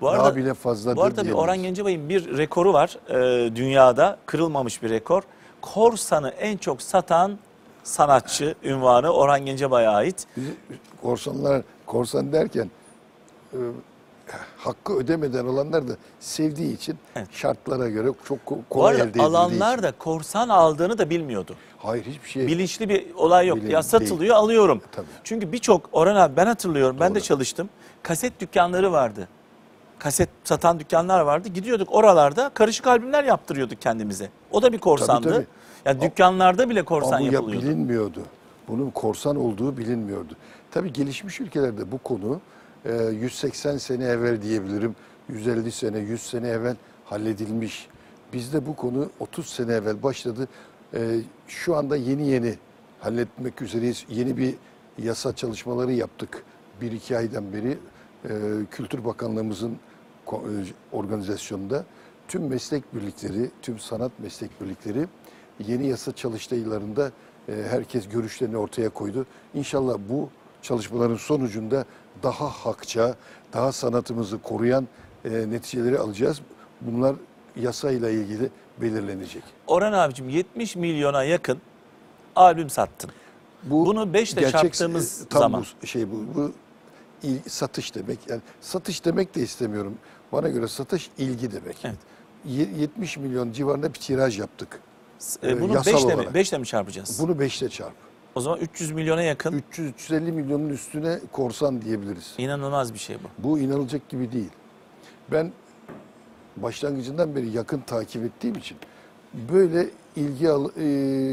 Bu Daha arada, bile fazladır bu arada tabii. Orhan Gencebay'ın bir rekoru var e, dünyada. Kırılmamış bir rekor. Korsan'ı en çok satan sanatçı ünvanı Orhan Gencebay'a ait. Biz korsanlar, korsan derken e, hakkı ödemeden olanlar da sevdiği için Evet. şartlara göre çok ko- Bu kolay elde arada edildiği alanlar için. da korsan aldığını da bilmiyordu. Hayır hiçbir şey. Bilinçli bir olay yok. Bilin- ya satılıyor alıyorum. Tabii. Çünkü birçok Orhan abi ben hatırlıyorum ben de Doğru. çalıştım. Kaset dükkanları vardı. Kaset satan dükkanlar vardı. Gidiyorduk oralarda karışık albümler yaptırıyorduk kendimize. O da bir korsandı. tabii. Yani dükkanlarda bile korsan Ama yapılıyordu. bilinmiyordu. Bunun korsan olduğu bilinmiyordu. Tabii gelişmiş ülkelerde bu konu e, 180 sene evvel diyebilirim. 150 sene, 100 sene evvel halledilmiş. Bizde bu konu 30 sene evvel başladı. E, Şu anda yeni yeni halletmek üzereyiz. Yeni bir yasa çalışmaları yaptık. Bir iki aydan beri e, Kültür Bakanlığımızın e, organizasyonunda tüm meslek birlikleri, tüm sanat meslek birlikleri yeni yasa çalıştaylarında e, herkes görüşlerini ortaya koydu. İnşallah bu çalışmaların sonucunda daha hakça, daha sanatımızı koruyan e, neticeleri alacağız. Bunlar yasayla ilgili belirlenecek. Orhan abicim 70 milyona yakın albüm sattın. Bu Bunu beşle gerçek- çarptığımız e, tam zaman. bu şey bu. Bu il- satış demek. Yani satış demek de istemiyorum. Bana göre satış ilgi demek. Evet. Ye- 70 milyon civarında bir tiraj yaptık. E, bunu yasal 5'le mi, beşle mi çarpacağız? Bunu 5'te çarp. O zaman 300 milyona yakın 300-350 milyonun üstüne korsan diyebiliriz. inanılmaz bir şey bu. Bu inanılacak gibi değil. Ben başlangıcından beri yakın takip ettiğim için böyle ilgi al, e,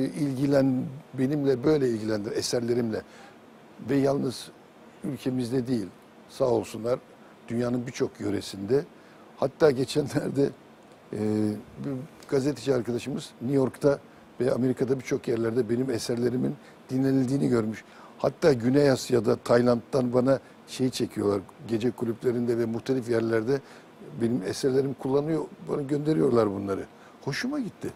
ilgilen benimle böyle ilgilendir eserlerimle ve yalnız ülkemizde değil sağ olsunlar dünyanın birçok yöresinde hatta geçenlerde e, bir gazeteci arkadaşımız New York'ta ve Amerika'da birçok yerlerde benim eserlerimin dinlenildiğini görmüş. Hatta Güney Asya'da, Tayland'dan bana şey çekiyorlar. Gece kulüplerinde ve muhtelif yerlerde benim eserlerim kullanıyor, bana gönderiyorlar bunları. Hoşuma gitti.